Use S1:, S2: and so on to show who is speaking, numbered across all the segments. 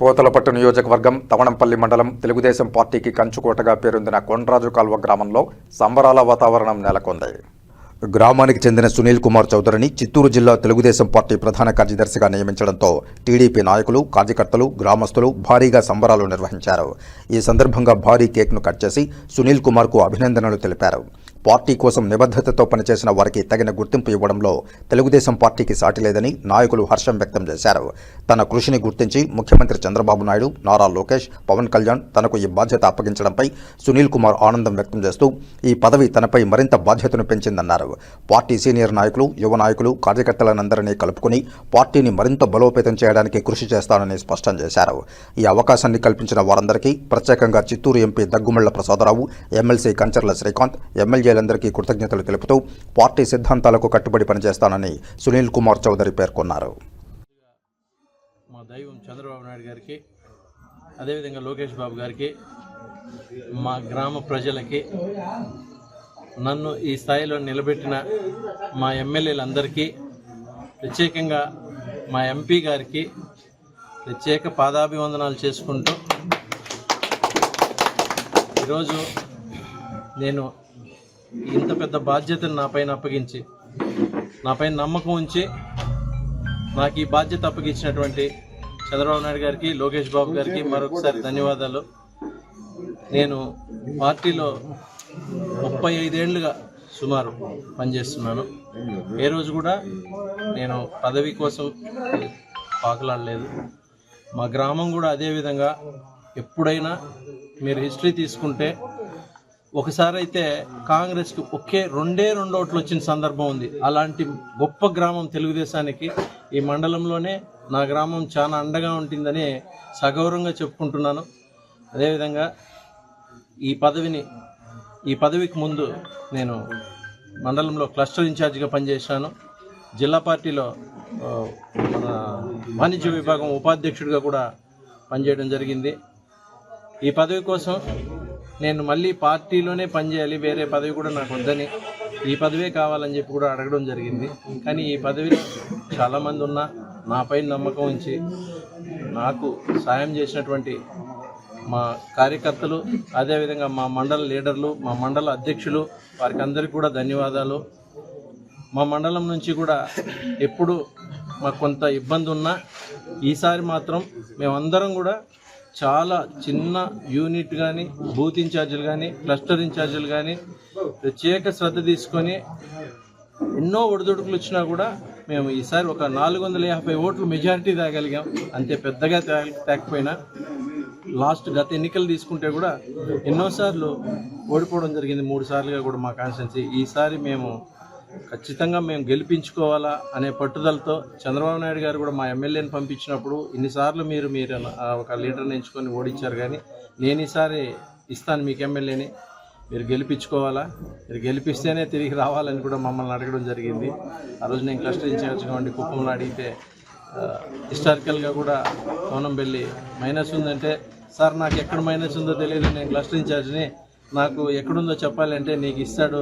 S1: పోతలపట్టు నియోజకవర్గం తవణంపల్లి మండలం తెలుగుదేశం పార్టీకి కంచుకోటగా పేరొందిన కొండ్రాజు కాల్వ గ్రామంలో సంబరాల వాతావరణం నెలకొంది. గ్రామానికి చెందిన సునీల్ కుమార్ చౌదరిని చిత్తూరు జిల్లా తెలుగుదేశం పార్టీ ప్రధాన కార్యదర్శిగా నియమించడంతో టీడీపీ నాయకులు కార్యకర్తలు గ్రామస్తులు భారీగా సంబరాలు నిర్వహించారు. ఈ సందర్భంగా భారీ కేక్ను కట్ చేసి సునీల్ కుమార్కు అభినందనలు తెలిపారు. పార్టీ కోసం నిబద్ధతతో పనిచేసిన వారికి తగిన గుర్తింపు ఇవ్వడంలో తెలుగుదేశం పార్టీకి సాటి లేదని నాయకులు హర్షం వ్యక్తం చేశారు. తన కృషిని గుర్తించి ముఖ్యమంత్రి చంద్రబాబు నాయుడు నారా లోకేష్ పవన్ కళ్యాణ్ తనకు ఈ బాధ్యత అప్పగించడంపై సునీల్ కుమార్ ఆనందం వ్యక్తం చేస్తూ ఈ పదవి తనపై మరింత బాధ్యతను పెంచిందన్నారు. పార్టీ సీనియర్ నాయకులు యువ నాయకులు కార్యకర్తలనందరినీ కలుపుకుని పార్టీని మరింత బలోపేతం చేయడానికి కృషి చేస్తానని స్పష్టం చేశారు. ఈ అవకాశాన్ని కల్పించిన వారందరికీ ప్రత్యేకంగా Chittoor MP Daggumalla Prasadarao MLC Kancharla Srikanth MLA ఎమ్మెల్యేలందరికీ కృతజ్ఞతలు తెలుపుతూ పార్టీ సిద్ధాంతాలకు కట్టుబడి పనిచేస్తానని సునీల్ కుమార్ చౌదరి పేర్కొన్నారు.
S2: మా దైవం చంద్రబాబు నాయుడు గారికి అదేవిధంగా లోకేష్ బాబు గారికి మా గ్రామ ప్రజలకి నన్ను ఈ స్థాయిలో నిలబెట్టిన మా ఎమ్మెల్యేలందరికీ ప్రత్యేకంగా మా ఎంపీ గారికి ప్రత్యేక పాదాభివందనాలు చేసుకుంటూ ఈరోజు నేను ఇంత పెద్ద బాధ్యతను నా పైన అప్పగించి నా పైన నమ్మకం ఉంచి నాకు ఈ బాధ్యత అప్పగించినటువంటి చంద్రబాబు నాయుడు గారికి లోకేష్ బాబు గారికి మరొకసారి ధన్యవాదాలు. నేను పార్టీలో ముప్పై ఐదేళ్ళుగా సుమారు పనిచేస్తున్నాను. ఏ రోజు కూడా నేను పదవి కోసం పాకలాడలేదు. మా గ్రామం కూడా అదే విధంగా ఎప్పుడైనా మీరు హిస్టరీ తీసుకుంటే ఒకసారి అయితే కాంగ్రెస్కి ఒకే రెండే రెండు ఓట్లు వచ్చిన సందర్భం ఉంది. అలాంటి గొప్ప గ్రామం తెలుగుదేశానికి ఈ మండలంలోనే నా గ్రామం చాలా అండగా ఉంటుందని సగౌరవంగా చెప్పుకుంటున్నాను. అదేవిధంగా ఈ పదవిని ఈ పదవికి ముందు నేను మండలంలో క్లస్టర్ ఇన్ఛార్జిగా పనిచేశాను. జిల్లా పార్టీలో మన వాణిజ్య విభాగం ఉపాధ్యక్షుడిగా కూడా పనిచేయడం జరిగింది. ఈ పదవి కోసం నేను మళ్ళీ పార్టీలోనే పనిచేయాలి వేరే పదవి కూడా నాకు వద్దని. ఈ పదవే కావాలని చెప్పి కూడా అడగడం జరిగింది. కానీ ఈ పదవి చాలామంది ఉన్నా నాపై నమ్మకం ఉంచి నాకు సాయం చేసినటువంటి మా కార్యకర్తలు అదేవిధంగా మా మండల లీడర్లు మా మండల అధ్యక్షులు వారికి అందరికీ కూడా ధన్యవాదాలు. మా మండలం నుంచి కూడా ఎప్పుడు మాకు కొంత ఇబ్బంది ఉన్నా ఈసారి మాత్రం మేమందరం కూడా చాలా చిన్న యూనిట్ కానీ బూత్ ఇన్ఛార్జీలు కానీ క్లస్టర్ ఇన్ఛార్జీలు కానీ ప్రత్యేక శ్రద్ధ తీసుకొని ఎన్నో ఒడిదుడుకులు వచ్చినా కూడా మేము ఈసారి ఒక నాలుగు వందల యాభై ఓట్లు మెజారిటీ తేగలిగాం. అంతే పెద్దగా తేకపోయినా లాస్ట్ గత ఎన్నికలు తీసుకుంటే కూడా ఎన్నోసార్లు ఓడిపోవడం జరిగింది. మూడు సార్లుగా కూడా మా కాన్స్టిట్యున్సీ. ఈసారి మేము ఖచ్చితంగా మేము గెలిపించుకోవాలా అనే పట్టుదలతో చంద్రబాబు నాయుడు గారు కూడా మా ఎమ్మెల్యేని పంపించినప్పుడు ఇన్నిసార్లు మీరు మీరు ఒక లీడర్ని ఎంచుకొని ఓడించారు కానీ నేను ఈసారి ఇస్తాను మీకు ఎమ్మెల్యేని. మీరు గెలిపించుకోవాలా? మీరు గెలిపిస్తేనే తిరిగి రావాలని కూడా మమ్మల్ని అడగడం జరిగింది. ఆ రోజు నేను క్లస్టర్ ఇన్ఛార్జ్గా ఉండి కుప్పంలో అడిగితే హిస్టారికల్గా కూడా కోనంబెల్లి వెళ్ళి మైనస్ ఉందంటే సార్ నాకు ఎక్కడ మైనస్ ఉందో తెలియదు నేను క్లస్టర్ ఇన్ఛార్జ్ని నాకు ఎక్కడుందో చెప్పాలంటే నీకు ఇస్తాడు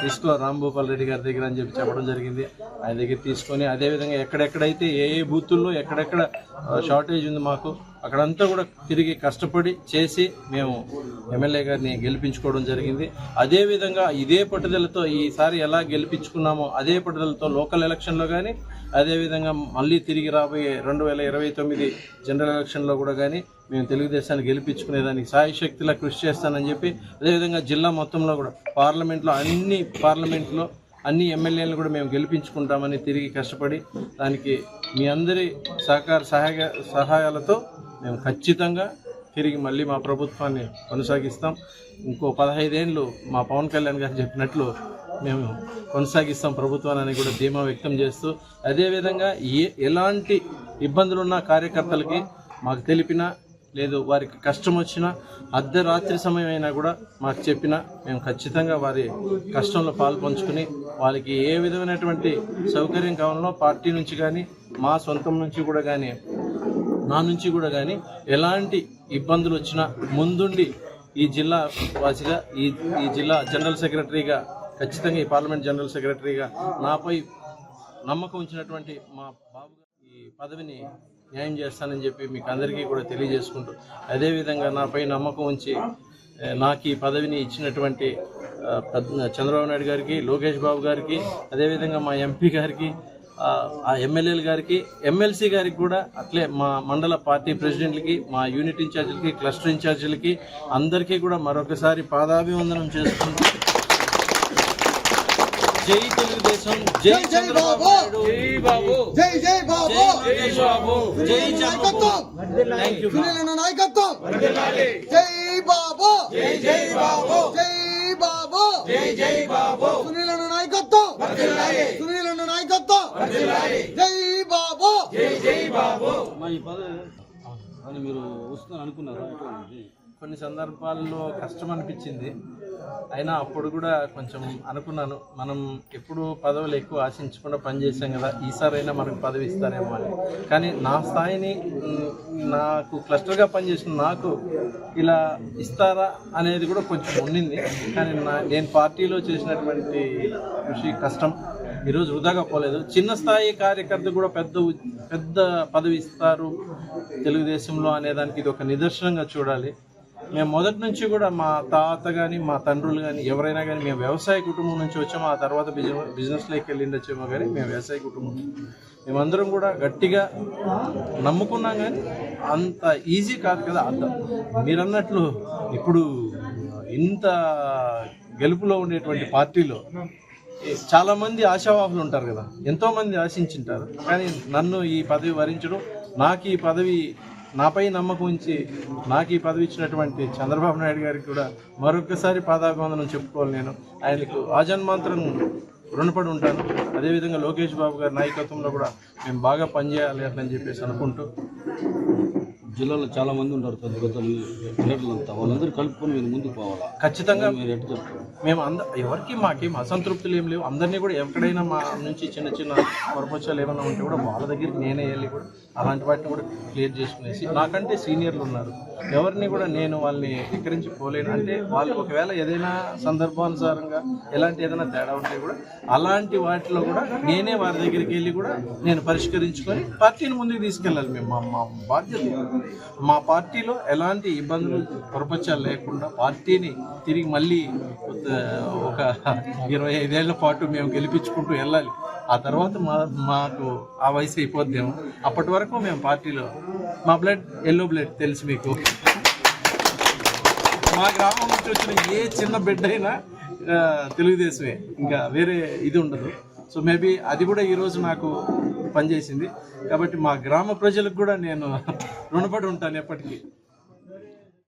S2: తీసుకో రాంభూపాల్ రెడ్డి గారి దగ్గర అని చెప్పి చెప్పడం జరిగింది. ఆయన దగ్గర తీసుకొని అదేవిధంగా ఎక్కడెక్కడైతే ఏ ఏ బూతుల్లో ఎక్కడెక్కడ షార్టేజ్ ఉంది మాకు అక్కడంతా కూడా తిరిగి కష్టపడి చేసి మేము ఎమ్మెల్యే గారిని గెలిపించుకోవడం జరిగింది. అదేవిధంగా ఇదే పట్టుదలతో ఈసారి ఎలా గెలిపించుకున్నామో అదే పట్టుదలతో లోకల్ ఎలక్షన్లో కానీ అదేవిధంగా మళ్ళీ తిరిగి రాబోయే రెండు వేల ఇరవై తొమ్మిది జనరల్ ఎలక్షన్లో కూడా కానీ మేము తెలుగుదేశాన్ని గెలిపించుకునేదానికి సాయశక్తిలా కృషి చేస్తానని చెప్పి అదేవిధంగా జిల్లా మొత్తంలో కూడా పార్లమెంట్లో అన్ని పార్లమెంట్లో అన్ని ఎమ్మెల్యేలను కూడా మేము గెలిపించుకుంటామని తిరిగి కష్టపడి దానికి మీ అందరి సహకార సహాయ సహాయాలతో మేము ఖచ్చితంగా తిరిగి మళ్ళీ మా ప్రభుత్వాన్ని కొనసాగిస్తాం. ఇంకో పదహైదేళ్ళు మా పవన్ కళ్యాణ్ గారు చెప్పినట్లు మేము కొనసాగిస్తాం ప్రభుత్వాన్ని కూడా ధీమా వ్యక్తం చేస్తూ అదేవిధంగా ఏ ఎలాంటి ఇబ్బందులున్న కార్యకర్తలకి మాకు తెలిపినా లేదు వారికి కష్టం వచ్చినా అర్ధరాత్రి సమయం అయినా కూడా మాకు చెప్పినా మేము ఖచ్చితంగా వారి కష్టంలో పాల్పంచుకుని వాళ్ళకి ఏ విధమైనటువంటి సౌకర్యం కావాలో పార్టీ నుంచి కానీ మా సొంతం నుంచి కూడా కానీ నా నుంచి కూడా కానీ ఎలాంటి ఇబ్బందులు వచ్చినా ముందుండి ఈ జిల్లా వాసిగా ఈ ఈ జిల్లా జనరల్ సెక్రటరీగా ఖచ్చితంగా ఈ పార్లమెంట్ జనరల్ సెక్రటరీగా నాపై నమ్మకం ఉంచినటువంటి మా బాబు ఈ పదవిని న్యాయం చేస్తానని చెప్పి మీకు అందరికీ కూడా తెలియజేసుకుంటూ అదేవిధంగా నాపై నమ్మకం ఉంచి నాకు ఈ పదవిని ఇచ్చినటువంటి చంద్రబాబు నాయుడు గారికి లోకేష్ బాబు గారికి అదేవిధంగా మా ఎంపీ గారికి ఆ, ఆ ఎమ్మెల్యేల గారికి ఎమ్మెల్సీ గారికి కూడా అట్లే మా మండల పార్టీ ప్రెసిడెంట్లకి మా యూనిట్ ఇన్ఛార్జీలకి క్లస్టర్ ఇన్ఛార్జీలకి అందరికీ కూడా మరొకసారి పాదాభివందనం చేసుకుంటూ జై తెలుగుదేశం జై చంద్రబాబు జై బాబు!
S3: జై జై బాబు!
S2: జై బాబు జై
S3: సునీలన్న నాయకత్వం! జై బాబు! జై జై బాబు. జై బాబు! జై జై బాబు. సునీలన్న నాయకత్వం! సునీలన్న నాయకత్వం! జై బాబు!
S4: ఈ పదవి అని మీరు వస్తుందని అనుకున్నారా?
S2: కొన్ని సందర్భాల్లో కష్టం అనిపించింది అయినా అప్పుడు కూడా కొంచెం అనుకున్నాను మనం ఎప్పుడు పదవులు ఎక్కువ ఆశించకుండా పనిచేసాం కదా ఈసారైనా మనకు పదవి ఇస్తారేమో అని. కానీ నా స్థాయిని నాకు క్లస్టర్గా పనిచేసిన నాకు ఇలా ఇస్తారా అనేది కూడా కొంచెం ఉండింది. కానీ నా నేను పార్టీలో చేసినటువంటి కృషి కష్టం. ఈరోజు వృధాగా పోలేదు. చిన్న స్థాయి కార్యకర్త కూడా పెద్ద పెద్ద పదవి ఇస్తారు తెలుగుదేశంలో అనేదానికి ఇది ఒక నిదర్శనంగా చూడాలి. మేము మొదటి నుంచి కూడా మా తాత కానీ మా తండ్రులు కానీ ఎవరైనా కానీ మేము వ్యవసాయ కుటుంబం నుంచి వచ్చాము ఆ తర్వాత బిజినెస్ బిజినెస్లోకి వెళ్ళిండొచ్చేమో కానీ మేము వ్యవసాయ కుటుంబం. మేమందరం కూడా గట్టిగా నమ్ముకున్నాం కానీ అంత ఈజీ కాదు కదా అంత మీరన్నట్లు ఇప్పుడు ఇంత గెలుపులో ఉండేటువంటి పార్టీలో చాలామంది ఆశావాహులు ఉంటారు కదా. ఎంతోమంది ఆశించుంటారు. కానీ నన్ను ఈ పదవి వరించడం నాకు ఈ పదవి నాపై నమ్మకం ఉంచి నాకు ఈ పదవి ఇచ్చినటువంటి చంద్రబాబు నాయుడు గారికి కూడా మరొకసారి పాదాభివందనం చెప్పుకోవాలి నేను. ఆయనకు ఆజన్మాంతరం రుణపడి ఉంటాను. అదేవిధంగా లోకేష్ బాబు గారి నాయకత్వంలో కూడా మేము బాగా పనిచేయాలి అని చెప్పేసి అనుకుంటూ
S4: జిల్లాలో చాలా మంది ఉంటారు పెద్ద పెద్ద లీడర్లు అంతా. వాళ్ళందరూ కలుపుకొని మీరు ముందుకు పోవాలా?
S2: ఖచ్చితంగా
S4: మీరు ఎట్లా చెప్తారు?
S2: మేము అంద ఎవరికి మాకేం అసంతృప్తులు ఏం లేవు. అందరినీ కూడా ఎక్కడైనా మా నుంచి చిన్న చిన్న పొరపచ్చాలు ఏమైనా ఉంటే కూడా వాళ్ళ దగ్గరికి నేనే వెళ్ళి కూడా అలాంటి వాటిని కూడా క్లియర్ చేసుకునేసి నాకంటే సీనియర్లు ఉన్నారు. ఎవరిని కూడా నేను వాళ్ళని ఎక్కరించి పోలేను. అంటే వాళ్ళు ఒకవేళ ఏదైనా సందర్భానుసారంగా ఎలాంటి ఏదైనా తేడా ఉంటే కూడా అలాంటి వాటిలో కూడా నేనే వారి దగ్గరికి వెళ్ళి కూడా నేను పరిష్కరించుకొని పార్టీని ముందుకు తీసుకెళ్ళాలి మేము. మా మా బాధ్యత మా పార్టీలో ఎలాంటి ఇబ్బందులు ప్రపంచాలు లేకుండా పార్టీని తిరిగి మళ్ళీ ఒక ఇరవై ఐదేళ్ళ పాటు మేము గెలిపించుకుంటూ వెళ్ళాలి. ఆ తర్వాత మా మాకు ఆ వయసు అయిపోద్దేమో. అప్పటి వరకు మేము పార్టీలో మా బ్లడ్ ఎల్లో బ్లడ్ తెలుసు మీకు. మా గ్రామం నుంచి వచ్చిన ఏ చిన్న బిడ్డ అయినా తెలుగుదేశమే. ఇంకా వేరే ఇది ఉండదు. సో మేబీ అది కూడా ఈరోజు నాకు పనిచేసింది. కాబట్టి మా గ్రామ ప్రజలకు కూడా నేను రుణపడి ఉంటాను ఎప్పటికీ.